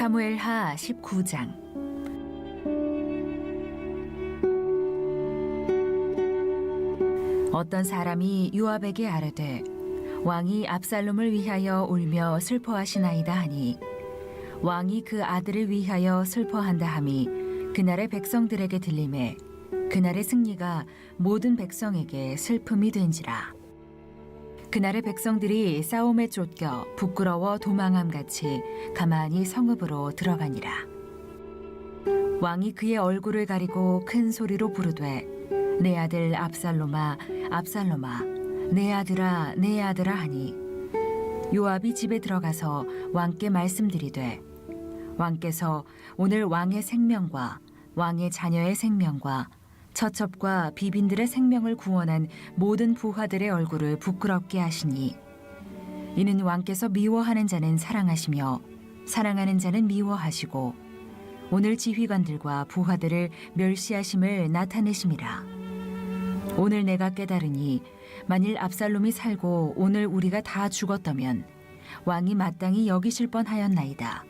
사무엘 하 19장. 어떤 사람이 요압에게 아뢰되 왕이 압살롬을 위하여 울며 슬퍼하시나이다 하니 왕이 그 아들을 위하여 슬퍼한다 함이 그날의 백성들에게 들림에 그날의 승리가 모든 백성에게 슬픔이 된지라 그날의 백성들이 싸움에 쫓겨 부끄러워 도망함 같이 가만히 성읍으로 들어가니라. 왕이 그의 얼굴을 가리고 큰 소리로 부르되 내 아들 압살롬아 압살롬아 내 아들아 내 아들아 하니 요압이 집에 들어가서 왕께 말씀드리되 왕께서 오늘 왕의 생명과 왕의 자녀의 생명과 처첩과 비빈들의 생명을 구원한 모든 부하들의 얼굴을 부끄럽게 하시니 이는 왕께서 미워하는 자는 사랑하시며 사랑하는 자는 미워하시고 오늘 지휘관들과 부하들을 멸시하심을 나타내심이라 오늘 내가 깨달으니 만일 압살롬이 살고 오늘 우리가 다 죽었다면 왕이 마땅히 여기실 뻔하였나이다.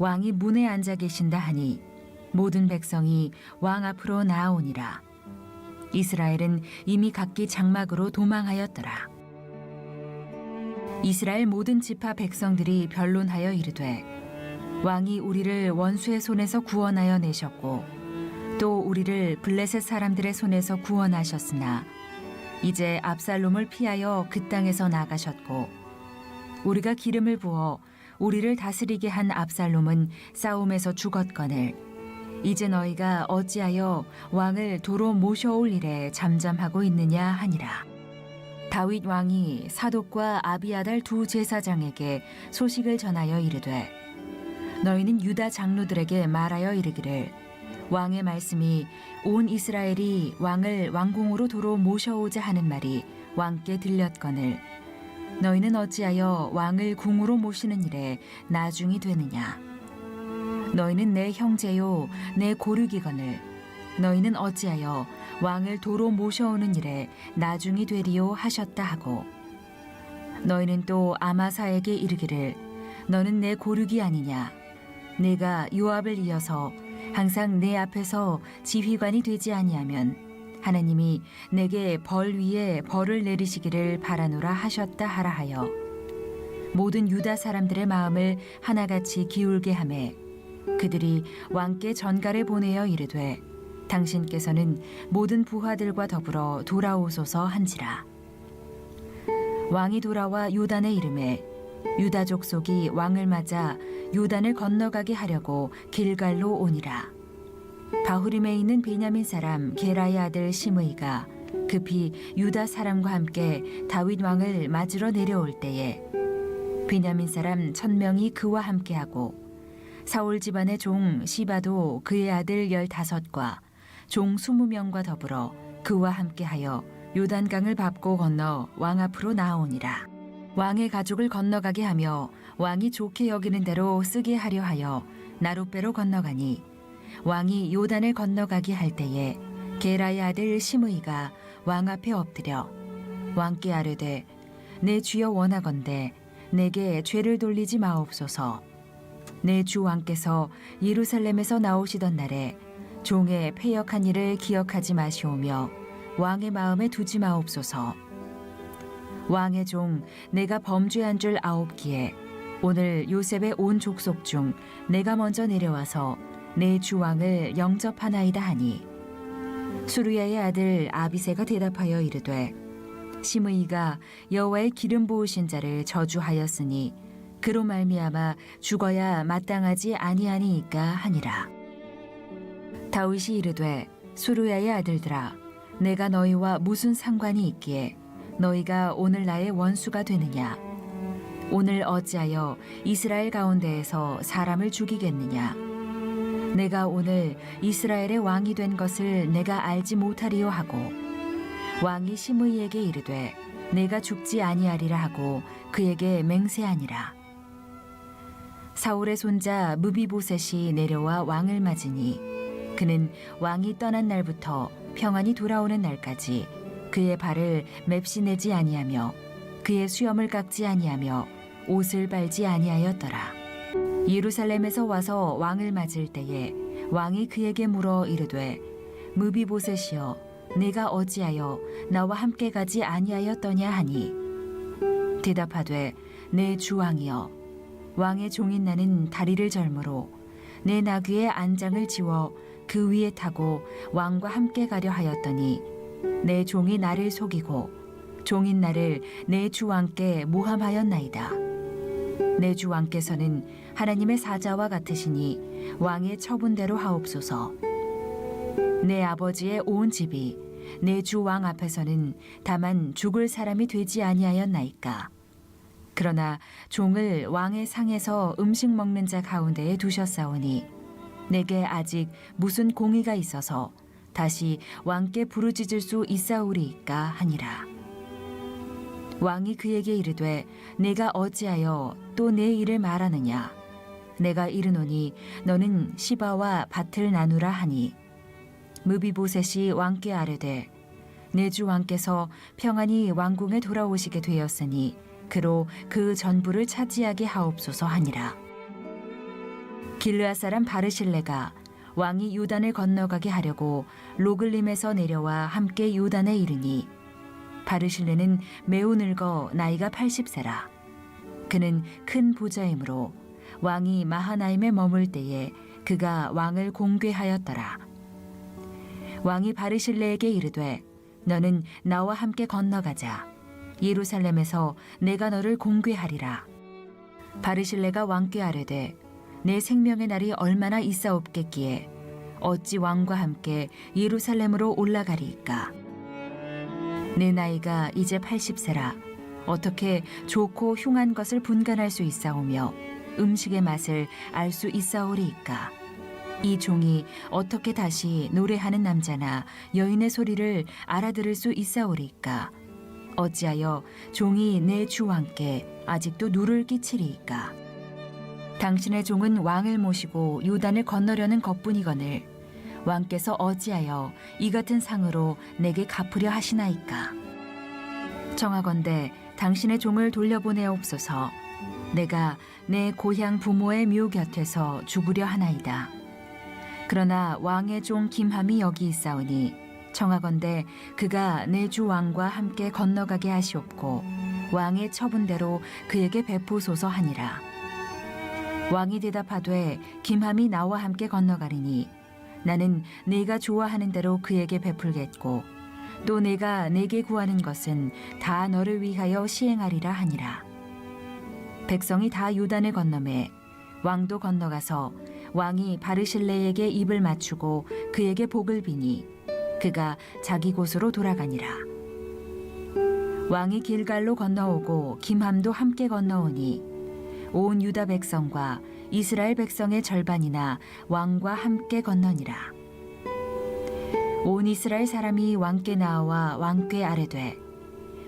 왕이 문에 앉아 계신다 하니 모든 백성이 왕 앞으로 나아오니라. 이스라엘은 이미 각기 장막으로 도망하였더라. 이스라엘 모든 지파 백성들이 변론하여 이르되 왕이 우리를 원수의 손에서 구원하여 내셨고 또 우리를 블레셋 사람들의 손에서 구원하셨으나 이제 압살롬을 피하여 그 땅에서 나가셨고 우리가 기름을 부어 우리를 다스리게 한 압살롬은 싸움에서 죽었거늘. 이제 너희가 어찌하여 왕을 도로 모셔올 일에 잠잠하고 있느냐 하니라. 다윗 왕이 사독과 아비아달 두 제사장에게 소식을 전하여 이르되 너희는 유다 장로들에게 말하여 이르기를 왕의 말씀이 온 이스라엘이 왕을 왕궁으로 도로 모셔오자 하는 말이 왕께 들렸거늘 너희는 어찌하여 왕을 궁으로 모시는 일에 나중이 되느냐? 너희는 내 형제요 내 고륙이거늘. 너희는 어찌하여 왕을 도로 모셔오는 일에 나중이 되리요 하셨다 하고. 너희는 또 아마사에게 이르기를 너는 내 고륙이 아니냐? 내가 요압을 이어서 항상 내 앞에서 지휘관이 되지 아니하면 하나님이 내게 벌 위에 벌을 내리시기를 바라노라 하셨다 하라 하여 모든 유다 사람들의 마음을 하나같이 기울게 하매 그들이 왕께 전가를 보내어 이르되 당신께서는 모든 부하들과 더불어 돌아오소서 한지라. 왕이 돌아와 요단의 이름에 유다 족 속이 왕을 맞아 요단을 건너가게 하려고 길갈로 오니라 바후림에 있는 베냐민 사람 게라의 아들 시므이가 급히 유다 사람과 함께 다윗 왕을 맞으러 내려올 때에 베냐민 사람 천 명이 그와 함께하고 사울 집안의 종 시바도 그의 아들 열다섯과 종 스무 명과 더불어 그와 함께하여 요단강을 밟고 건너 왕 앞으로 나아오니라. 왕의 가족을 건너가게 하며 왕이 좋게 여기는 대로 쓰게 하려 하여 나룻배로 건너가니 왕이 요단을 건너가게 할 때에 게라의 아들 시므이가 왕 앞에 엎드려 왕께 아뢰되 내 주여 원하건대 내게 죄를 돌리지 마옵소서. 내 주 왕께서 예루살렘에서 나오시던 날에 종의 패역한 일을 기억하지 마시오며 왕의 마음에 두지 마옵소서. 왕의 종 내가 범죄한 줄 아옵기에 오늘 요셉의 온 족속 중 내가 먼저 내려와서 내 주왕을 영접하나이다 하니 수르야의 아들 아비세가 대답하여 이르되 시므이가 여호와의 기름 부으신 자를 저주하였으니 그로 말미암아 죽어야 마땅하지 아니하니이까 하니라. 다윗이 이르되 수르야의 아들들아 내가 너희와 무슨 상관이 있기에 너희가 오늘 나의 원수가 되느냐? 오늘 어찌하여 이스라엘 가운데에서 사람을 죽이겠느냐 내가 오늘 이스라엘의 왕이 된 것을 내가 알지 못하리요 하고 왕이 시므이에게 이르되 내가 죽지 아니하리라 하고 그에게 맹세하니라 사울의 손자 무비보셋이 내려와 왕을 맞으니 그는 왕이 떠난 날부터 평안히 돌아오는 날까지 그의 발을 맵시 내지 아니하며 그의 수염을 깎지 아니하며 옷을 빨지 아니하였더라. 예루살렘에서 와서 왕을 맞을 때에 왕이 그에게 물어 이르되 무비보셋이여 내가 어찌하여 나와 함께 가지 아니하였더냐 하니 대답하되 내 주왕이여 왕의 종인 나는 다리를 절므로 내 나귀의 안장을 지워 그 위에 타고 왕과 함께 가려 하였더니 내 종이 나를 속이고 종인 나를 내 주왕께 모함하였나이다. 내 주왕께서는 하나님의 사자와 같으시니 왕의 처분대로 하옵소서. 내 아버지의 온 집이 내 주 왕 앞에서는 다만 죽을 사람이 되지 아니하였나이까. 그러나 종을 왕의 상에서 음식 먹는 자 가운데에 두셨사오니 내게 아직 무슨 공의가 있어서 다시 왕께 부르짖을 수 있사오리이까 하니라. 왕이 그에게 이르되 내가 어찌하여 또 내 일을 말하느냐 내가 이르노니 너는 시바와 밭을 나누라 하니 무비보셋이 왕께 아뢰되 내 주 왕께서 평안히 왕궁에 돌아오시게 되었으니 그로 그 전부를 차지하게 하옵소서 하니라. 길르앗 사람 바르실레가 왕이 요단을 건너가게 하려고 로글림에서 내려와 함께 요단에 이르니 바르실레는 매우 늙어 나이가 80세라. 그는 큰 부자이므로 왕이 마하나임에 머물 때에 그가 왕을 공궤하였더라. 왕이 바르실레에게 이르되 너는 나와 함께 건너가자. 예루살렘에서 내가 너를 공궤하리라. 바르실레가 왕께 아뢰되 내 생명의 날이 얼마나 있사옵겠기에 어찌 왕과 함께 예루살렘으로 올라가리이까? 내 나이가 이제 80세라. 어떻게 좋고 흉한 것을 분간할 수 있사오며 음식의 맛을 알 수 있사오리이까? 이 종이 어떻게 다시 노래하는 남자나 여인의 소리를 알아들을 수 있사오리이까? 어찌하여 종이 내 주왕께 아직도 누를 끼치리이까? 당신의 종은 왕을 모시고 요단을 건너려는 것뿐이거늘 왕께서 어찌하여 이 같은 상으로 내게 갚으려 하시나이까? 청하건대 당신의 종을 돌려보내옵소서 내가 내 고향 부모의 묘 곁에서 죽으려 하나이다. 그러나 왕의 종 김함이 여기 있사오니 청하건대 그가 내 주 왕과 함께 건너가게 하시옵고 왕의 처분대로 그에게 베푸소서 하니라. 왕이 대답하되 김함이 나와 함께 건너가리니 나는 네가 좋아하는 대로 그에게 베풀겠고 또 내가 내게 구하는 것은 다 너를 위하여 시행하리라 하니라 백성이 다 요단을 건너매 왕도 건너가서 왕이 바르실레에게 입을 맞추고 그에게 복을 비니 그가 자기 곳으로 돌아가니라 왕이 길갈로 건너오고 김함도 함께 건너오니 온 유다 백성과 이스라엘 백성의 절반이나 왕과 함께 건너니라. 온 이스라엘 사람이 왕께 나와 왕께 아뢰되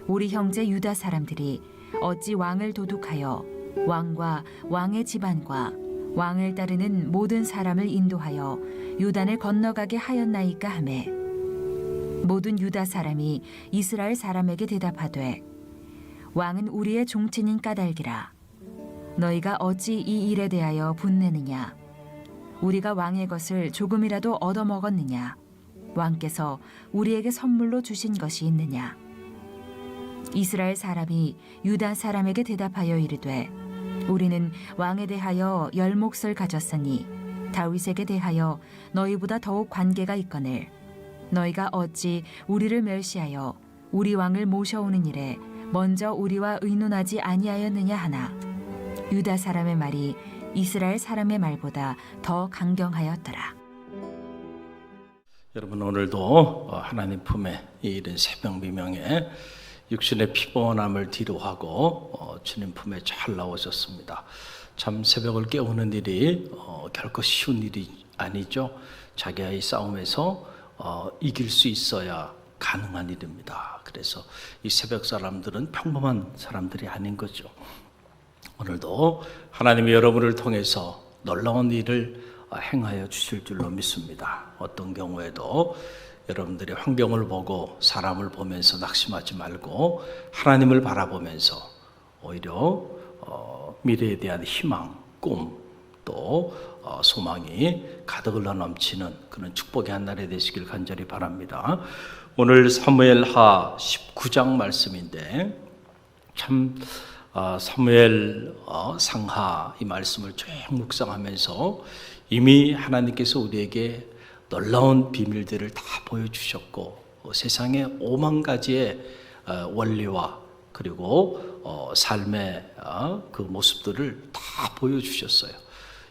우리 형제 유다 사람들이 어찌 왕을 도둑하여 왕과 왕의 집안과 왕을 따르는 모든 사람을 인도하여 요단을 건너가게 하였나이까 하매 모든 유다 사람이 이스라엘 사람에게 대답하되 왕은 우리의 종친인 까닭이라 너희가 어찌 이 일에 대하여 분내느냐? 우리가 왕의 것을 조금이라도 얻어먹었느냐? 왕께서 우리에게 선물로 주신 것이 있느냐? 이스라엘 사람이 유다 사람에게 대답하여 이르되 우리는 왕에 대하여 열 몫을 가졌으니 다윗에게 대하여 너희보다 더욱 관계가 있거늘 너희가 어찌 우리를 멸시하여 우리 왕을 모셔오는 일에 먼저 우리와 의논하지 아니하였느냐 하나 유다 사람의 말이 이스라엘 사람의 말보다 더 강경하였더라. 여러분 오늘도 어, 하나님 품에 이 이른 새벽 미명에 육신의 피곤함을 뒤로하고 어, 주님 품에 잘 나오셨습니다. 참 새벽을 깨우는 일이 어, 결코 쉬운 일이 아니죠. 자기와의 싸움에서 어, 이길 수 있어야 가능한 일입니다. 그래서 이 새벽 사람들은 평범한 사람들이 아닌 거죠. 오늘도 하나님이 여러분을 통해서 놀라운 일을 어, 행하여 주실 줄로 믿습니다. 어떤 경우에도 여러분들이 환경을 보고 사람을 보면서 낙심하지 말고 하나님을 바라보면서 오히려 어, 미래에 대한 희망, 꿈, 또 어, 소망이 가득 흘러 넘치는 그런 축복의 한 날이 되시길 간절히 바랍니다. 오늘 사무엘하 19장 말씀인데 참 어, 사무엘 어, 상하 이 말씀을 쭉 묵상하면서 이미 하나님께서 우리에게 놀라운 비밀들을 다 보여주셨고 어, 세상에 오만 가지의 어, 원리와 그리고 어, 삶의 어, 그 모습들을 다 보여주셨어요.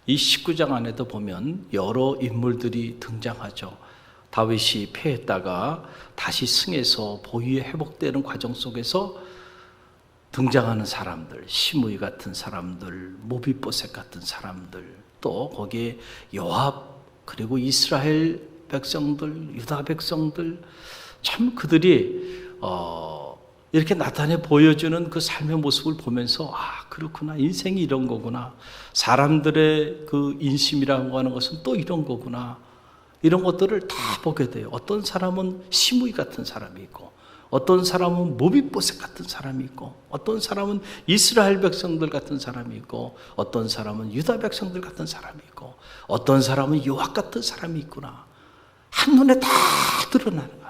이 19장 안에도 보면 여러 인물들이 등장하죠. 다윗이 패했다가 다시 승해서 보위에 회복되는 과정 속에서 등장하는 사람들, 시므이 같은 사람들, 모비보셋 같은 사람들, 또 거기에 요압 그리고 이스라엘 백성들, 유다 백성들 참 그들이 어 이렇게 나타내 보여주는 그 삶의 모습을 보면서 아 그렇구나. 인생이 이런 거구나. 사람들의 그 인심이라고 하는 것은 또 이런 거구나. 이런 것들을 다 보게 돼요. 어떤 사람은 시므이 같은 사람이 있고 어떤 사람은 모비보셋 같은 사람이 있고 어떤 사람은 이스라엘 백성들 같은 사람이 있고 어떤 사람은 유다 백성들 같은 사람이 있고 어떤 사람은 요압 같은 사람이 있구나 한눈에 다 드러나는 것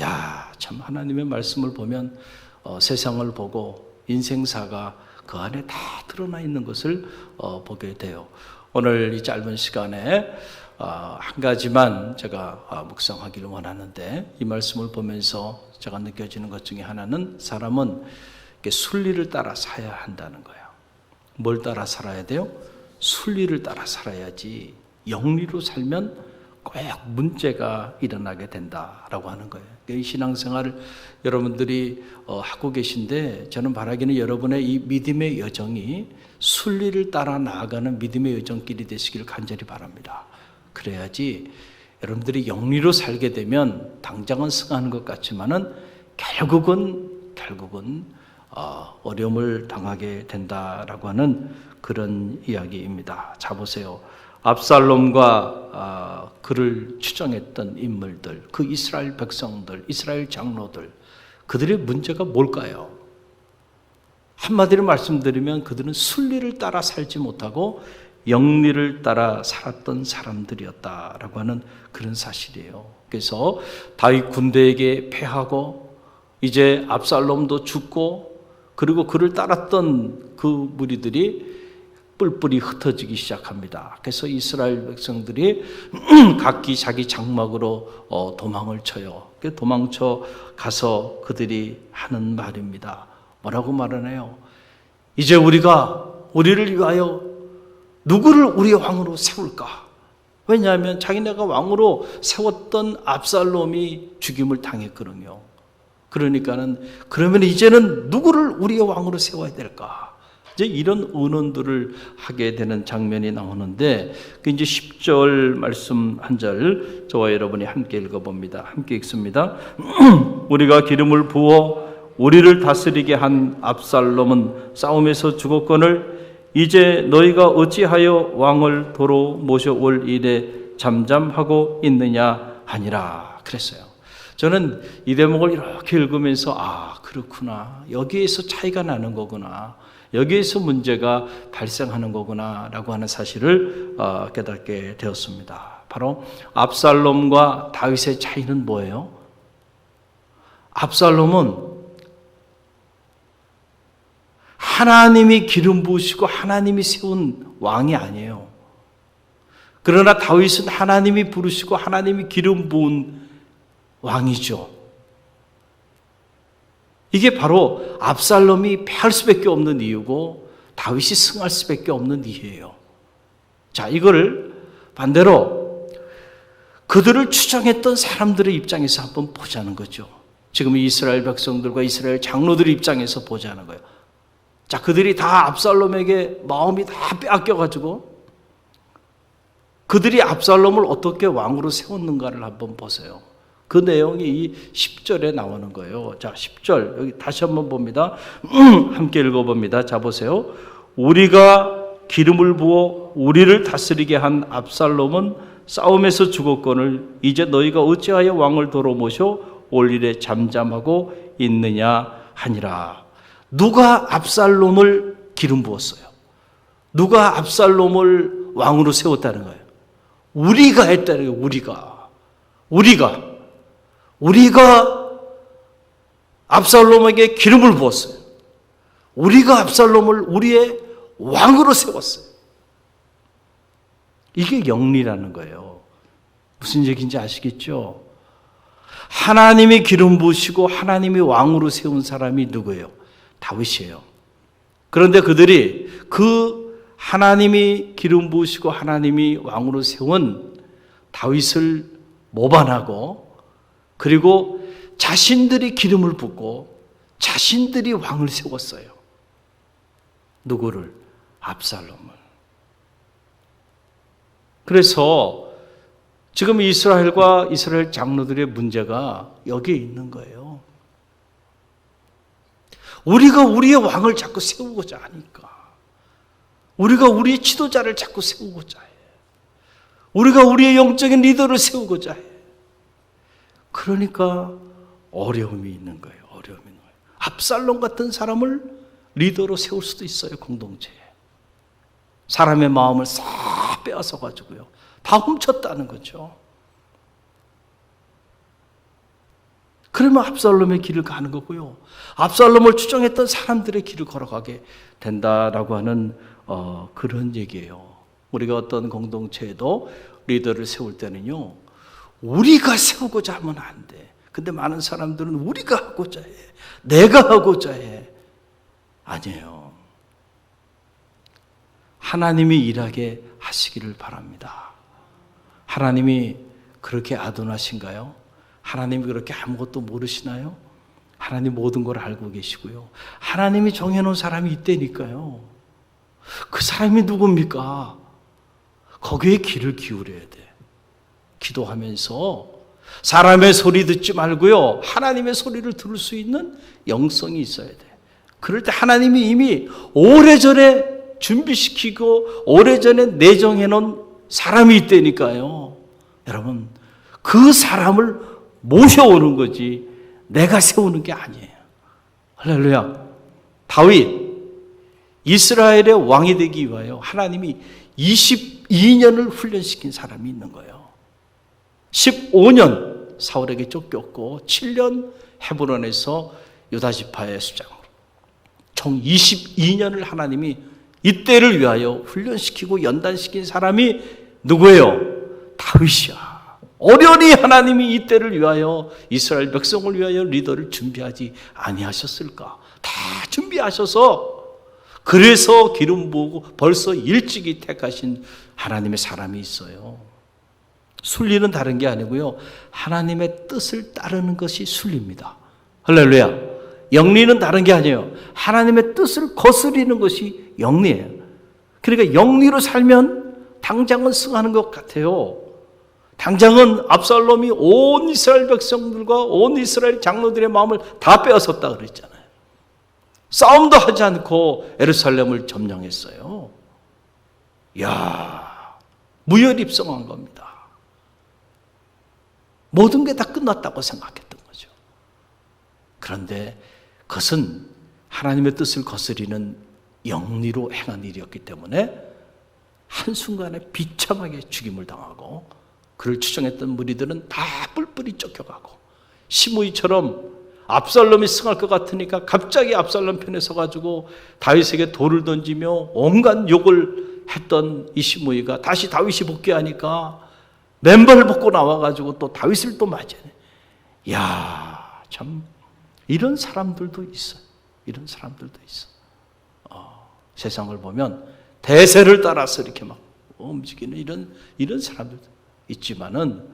야, 참 하나님의 말씀을 보면 어, 세상을 보고 인생사가 그 안에 다 드러나 있는 것을 어, 보게 돼요. 오늘 이 짧은 시간에 어, 한 가지만 제가 어, 묵상하기를 원하는데 이 말씀을 보면서 제가 느껴지는 것 중에 하나는 사람은 순리를 따라 살아야 한다는 거예요. 뭘 따라 살아야 돼요? 순리를 따라 살아야지 영리로 살면 꼭 문제가 일어나게 된다라고 하는 거예요. 이 신앙생활을 여러분들이 어, 하고 계신데 저는 바라기는 여러분의 이 믿음의 여정이 순리를 따라 나아가는 믿음의 여정길이 되시기를 간절히 바랍니다. 그래야지 여러분들이 영리로 살게 되면 당장은 승하는 것 같지만은 결국은 결국은 어, 어려움을 당하게 된다라고 하는 그런 이야기입니다. 자 보세요. 압살롬과 아, 그를 추정했던 인물들, 그 이스라엘 백성들, 이스라엘 장로들, 그들의 문제가 뭘까요? 한마디로 말씀드리면 그들은 순리를 따라 살지 못하고 영리를 따라 살았던 사람들이었다라고 하는 그런 사실이에요. 그래서 다윗 군대에게 패하고 이제 압살롬도 죽고 그리고 그를 따랐던 그 무리들이 뿔뿔이 흩어지기 시작합니다. 그래서 이스라엘 백성들이 각기 자기 장막으로 어, 도망을 쳐요. 도망쳐 가서 그들이 하는 말입니다. 뭐라고 말하나요? 이제 우리가 우리를 위하여 누구를 우리 왕으로 세울까? 왜냐하면 자기네가 왕으로 세웠던 압살롬이 죽임을 당했거든요. 그러니까는 그러면 이제는 누구를 우리의 왕으로 세워야 될까? 이제 이런 의논들을 하게 되는 장면이 나오는데 그 이제 10절 말씀 한 절 저와 여러분이 함께 읽어 봅니다. 함께 읽습니다. 우리가 기름을 부어 우리를 다스리게 한 압살롬은 싸움에서 죽었거늘 이제 너희가 어찌하여 왕을 도로 모셔올 일에 잠잠하고 있느냐 하니라 그랬어요. 저는 이 대목을 이렇게 읽으면서 아 그렇구나 여기에서 차이가 나는 거구나 여기에서 문제가 발생하는 거구나라고 하는 사실을 어, 깨닫게 되었습니다. 바로 압살롬과 다윗의 차이는 뭐예요? 압살롬은 하나님이 기름 부으시고 하나님이 세운 왕이 아니에요. 그러나 다윗은 하나님이 부르시고 하나님이 기름 부은 왕이죠. 이게 바로 압살롬이 패할 수밖에 없는 이유고 다윗이 승할 수밖에 없는 이유예요. 자, 이거를 반대로 그들을 추정했던 사람들의 입장에서 한번 보자는 거죠. 지금 이스라엘 백성들과 이스라엘 장로들 입장에서 보자는 거예요. 자, 그들이 다 압살롬에게 마음이 다 빼앗겨가지고 그들이 압살롬을 어떻게 왕으로 세웠는가를 한번 보세요. 그 내용이 이 10절에 나오는 거예요. 자, 10절. 여기 다시 한번 봅니다. 함께 읽어봅니다. 자, 보세요. 우리가 기름을 부어 우리를 다스리게 한 압살롬은 싸움에서 죽었거늘 이제 너희가 어찌하여 왕을 도로 모셔 올 일에 잠잠하고 있느냐 하니라. 누가 압살롬을 기름 부었어요? 누가 압살롬을 왕으로 세웠다는 거예요? 우리가 했다는 거예요. 우리가. 우리가. 우리가 압살롬에게 기름을 부었어요. 우리가 압살롬을 우리의 왕으로 세웠어요. 이게 영리라는 거예요. 무슨 얘기인지 아시겠죠? 하나님이 기름 부으시고 하나님이 왕으로 세운 사람이 누구예요? 다윗이에요. 그런데 그들이 그 하나님이 기름 부으시고 하나님이 왕으로 세운 다윗을 모반하고 그리고 자신들이 기름을 붓고 자신들이 왕을 세웠어요. 누구를? 압살롬을. 그래서 지금 이스라엘과 이스라엘 장로들의 문제가 여기에 있는 거예요. 우리가 우리의 왕을 자꾸 세우고자 하니까. 우리가 우리의 지도자를 자꾸 세우고자 해. 우리가 우리의 영적인 리더를 세우고자 해. 그러니까 어려움이 있는 거예요. 어려움이 있는 거예요. 압살롬 같은 사람을 리더로 세울 수도 있어요. 공동체에. 사람의 마음을 싹 빼앗아 가지고요. 다 훔쳤다는 거죠. 그러면 압살롬의 길을 가는 거고요. 압살롬을 추종했던 사람들의 길을 걸어가게 된다라고 하는 어, 그런 얘기예요. 우리가 어떤 공동체에도 리더를 세울 때는요. 우리가 세우고자 하면 안 돼. 근데 많은 사람들은 우리가 하고자 해. 내가 하고자 해. 아니에요. 하나님이 일하게 하시기를 바랍니다. 하나님이 그렇게 아둔하신가요? 하나님이 그렇게 아무것도 모르시나요? 하나님 모든 걸 알고 계시고요. 하나님이 정해놓은 사람이 있다니까요. 그 사람이 누굽니까? 거기에 귀를 기울여야 돼. 기도하면서 사람의 소리 듣지 말고요. 하나님의 소리를 들을 수 있는 영성이 있어야 돼. 그럴 때 하나님이 이미 오래전에 준비시키고 오래전에 내정해 놓은 사람이 있다니까요. 여러분, 그 사람을 모셔오는 거지 내가 세우는 게 아니에요. 할렐루야. 다윗, 이스라엘의 왕이 되기 위하여 하나님이 22년을 훈련시킨 사람이 있는 거예요. 15년 사울에게 쫓겼고 7년 헤브론에서 유다 지파의 수장으로 총 22년을 하나님이 이때를 위하여 훈련시키고 연단시킨 사람이 누구예요? 다윗이야. 어련히 하나님이 이때를 위하여 이스라엘 백성을 위하여 리더를 준비하지 아니하셨을까? 다 준비하셔서 그래서 기름 부고 벌써 일찍이 택하신 하나님의 사람이 있어요. 순리는 다른 게 아니고요. 하나님의 뜻을 따르는 것이 순리입니다. 할렐루야. 영리는 다른 게 아니에요. 하나님의 뜻을 거스리는 것이 영리예요. 그러니까 영리로 살면 당장은 승하는 것 같아요. 당장은 압살롬이 온 이스라엘 백성들과 온 이스라엘 장로들의 마음을 다 빼앗았다 그랬잖아요. 싸움도 하지 않고 에르살렘을 점령했어요. 야, 무혈입성한 겁니다. 모든 게 다 끝났다고 생각했던 거죠. 그런데 그것은 하나님의 뜻을 거스리는 영리로 행한 일이었기 때문에 한순간에 비참하게 죽임을 당하고 그를 추종했던 무리들은 다 뿔뿔이 쫓겨가고 시므이처럼 압살롬이 승할 것 같으니까 갑자기 압살롬 편에 서가지고 다윗에게 돌을 던지며 온갖 욕을 했던 이 시므이가 다시 다윗이 복귀하니까 맨발을 벗고 나와가지고 또 다윗을 또 맞이해. 야, 참 이런 사람들도 있어. 이런 사람들도 있어. 어, 세상을 보면 대세를 따라서 이렇게 막 움직이는 이런 이런 사람들도 있지만은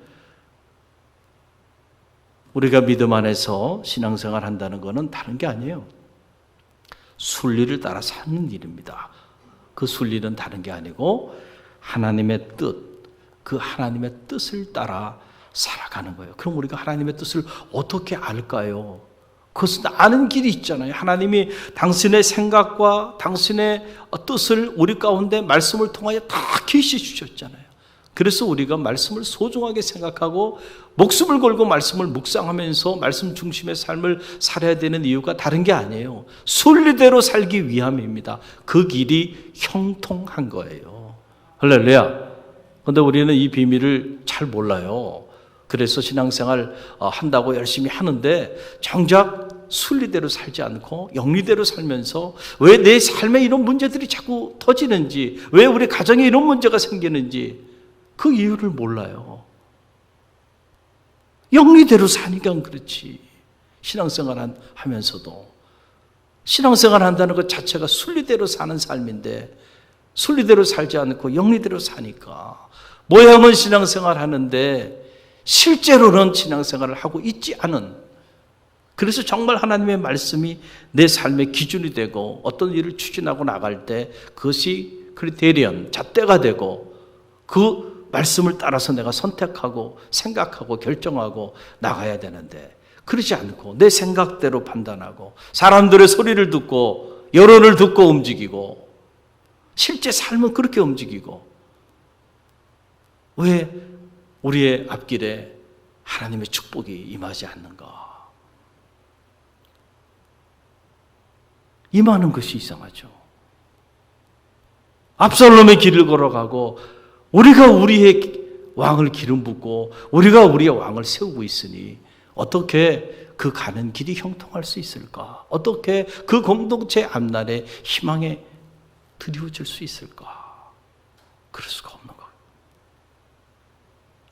우리가 믿음 안에서 신앙생활 한다는 것은 다른 게 아니에요. 순리를 따라 사는 일입니다. 그 순리는 다른 게 아니고 하나님의 뜻, 그 하나님의 뜻을 따라 살아가는 거예요. 그럼 우리가 하나님의 뜻을 어떻게 알까요? 그것은 아는 길이 있잖아요. 하나님이 당신의 생각과 당신의 뜻을 우리 가운데 말씀을 통하여 다 계시 주셨잖아요. 그래서 우리가 말씀을 소중하게 생각하고 목숨을 걸고 말씀을 묵상하면서 말씀 중심의 삶을 살아야 되는 이유가 다른 게 아니에요. 순리대로 살기 위함입니다. 그 길이 형통한 거예요. 할렐루야. 근데 우리는 이 비밀을 잘 몰라요. 그래서 신앙생활 어, 한다고 열심히 하는데 정작 순리대로 살지 않고 영리대로 살면서 왜 내 삶에 이런 문제들이 자꾸 터지는지, 왜 우리 가정에 이런 문제가 생기는지 그 이유를 몰라요. 영리대로 사니까 그렇지. 신앙생활 한- 하면서도. 신앙생활 한다는 것 자체가 순리대로 사는 삶인데, 순리대로 살지 않고 영리대로 사니까. 모양은 신앙생활 하는데, 실제로는 신앙생활을 하고 있지 않은. 그래서 정말 하나님의 말씀이 내 삶의 기준이 되고, 어떤 일을 추진하고 나갈 때 그것이 크리테리언, 잣대가 되고, 그 말씀을 따라서 내가 선택하고 생각하고 결정하고 나가야 되는데 그러지 않고 내 생각대로 판단하고 사람들의 소리를 듣고 여론을 듣고 움직이고 실제 삶은 그렇게 움직이고 왜 우리의 앞길에 하나님의 축복이 임하지 않는가? 임하는 것이 이상하죠. 압살롬의 길을 걸어가고 우리가 우리의 왕을 기름 붓고 우리가 우리의 왕을 세우고 있으니 어떻게 그 가는 길이 형통할 수 있을까? 어떻게 그 공동체 앞날에 희망에 드리워질 수 있을까? 그럴 수가 없는 거예요.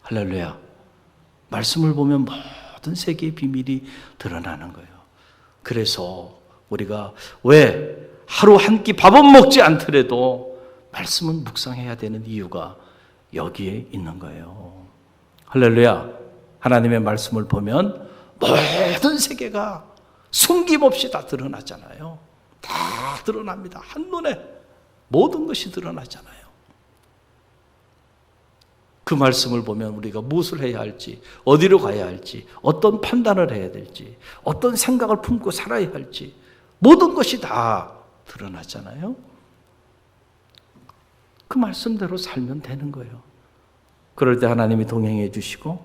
할렐루야. 말씀을 보면 모든 세계의 비밀이 드러나는 거예요. 그래서 우리가 왜 하루 한 끼 밥은 먹지 않더라도 말씀은 묵상해야 되는 이유가 여기에 있는 거예요. 할렐루야. 하나님의 말씀을 보면 모든 세계가 숨김없이 다 드러나잖아요. 다 드러납니다. 한눈에 모든 것이 드러나잖아요. 그 말씀을 보면 우리가 무엇을 해야 할지, 어디로 가야 할지, 어떤 판단을 해야 될지, 어떤 생각을 품고 살아야 할지, 모든 것이 다 드러나잖아요. 그 말씀대로 살면 되는 거예요. 그럴 때 하나님이 동행해 주시고,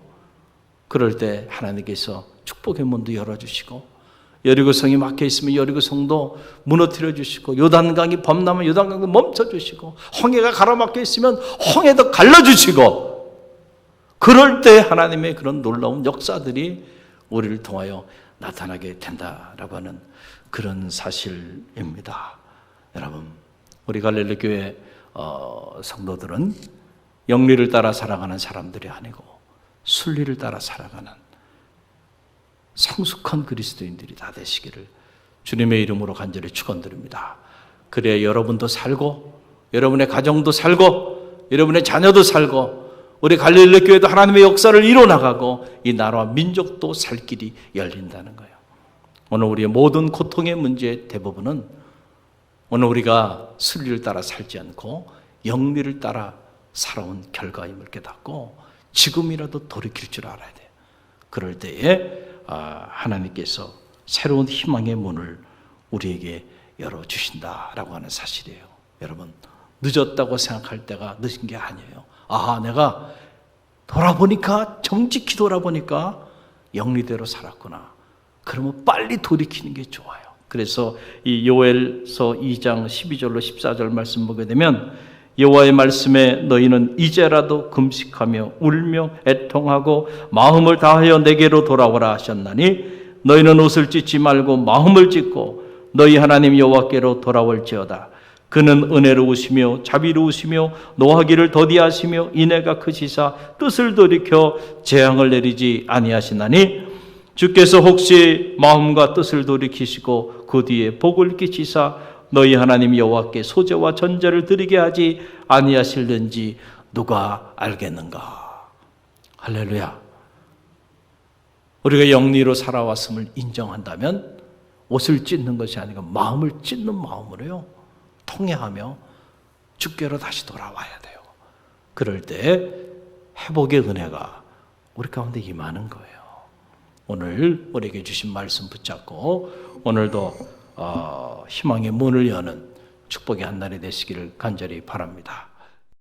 그럴 때 하나님께서 축복의 문도 열어주시고, 여리고 성이 막혀 있으면 여리고 성도 무너뜨려 주시고, 요단강이 범람하면 요단강도 멈춰 주시고, 홍해가 가로막혀 있으면 홍해도 갈라 주시고, 그럴 때 하나님의 그런 놀라운 역사들이 우리를 통하여 나타나게 된다라고 하는 그런 사실입니다. 여러분, 우리 갈릴리 교회 어, 성도들은 영리를 따라 살아가는 사람들이 아니고 순리를 따라 살아가는 성숙한 그리스도인들이 다 되시기를 주님의 이름으로 간절히 축원드립니다. 그래야 여러분도 살고 여러분의 가정도 살고 여러분의 자녀도 살고 우리 갈릴리 교회도 하나님의 역사를 이뤄 나가고 이 나라와 민족도 살 길이 열린다는 거예요. 오늘 우리의 모든 고통의 문제의 대부분은 오늘 우리가 순리를 따라 살지 않고 영리를 따라 살아온 결과임을 깨닫고 지금이라도 돌이킬 줄 알아야 돼요. 그럴 때에 아, 하나님께서 새로운 희망의 문을 우리에게 열어 주신다라고 하는 사실이에요. 여러분 늦었다고 생각할 때가 늦은 게 아니에요. 아, 내가 돌아보니까 정직히 돌아보니까 영리대로 살았구나. 그러면 빨리 돌이키는 게 좋아요. 그래서 이 요엘서 2장 12절로 14절 말씀 보게 되면 여호와의 말씀에 너희는 이제라도 금식하며 울며 애통하고 마음을 다하여 내게로 돌아오라 하셨나니 너희는 옷을 찢지 말고 마음을 찢고 너희 하나님 여호와께로 돌아올지어다. 그는 은혜로우시며 자비로우시며 노하기를 더디하시며 인애가 크시사 뜻을 돌이켜 재앙을 내리지 아니하시나니 주께서 혹시 마음과 뜻을 돌이키시고 그 뒤에 복을 끼치사 너희 하나님 여호와께 소제와 전제를 드리게 하지 아니하실는지 누가 알겠는가? 할렐루야. 우리가 영리로 살아왔음을 인정한다면 옷을 찢는 것이 아니고 마음을 찢는 마음으로요. 통회하며 주께로 다시 돌아와야 돼요. 그럴 때 회복의 은혜가 우리 가운데 임하는 거예요. 오늘 우리에게 주신 말씀 붙잡고 오늘도 어, 희망의 문을 여는 축복의 한 날이 되시기를 간절히 바랍니다.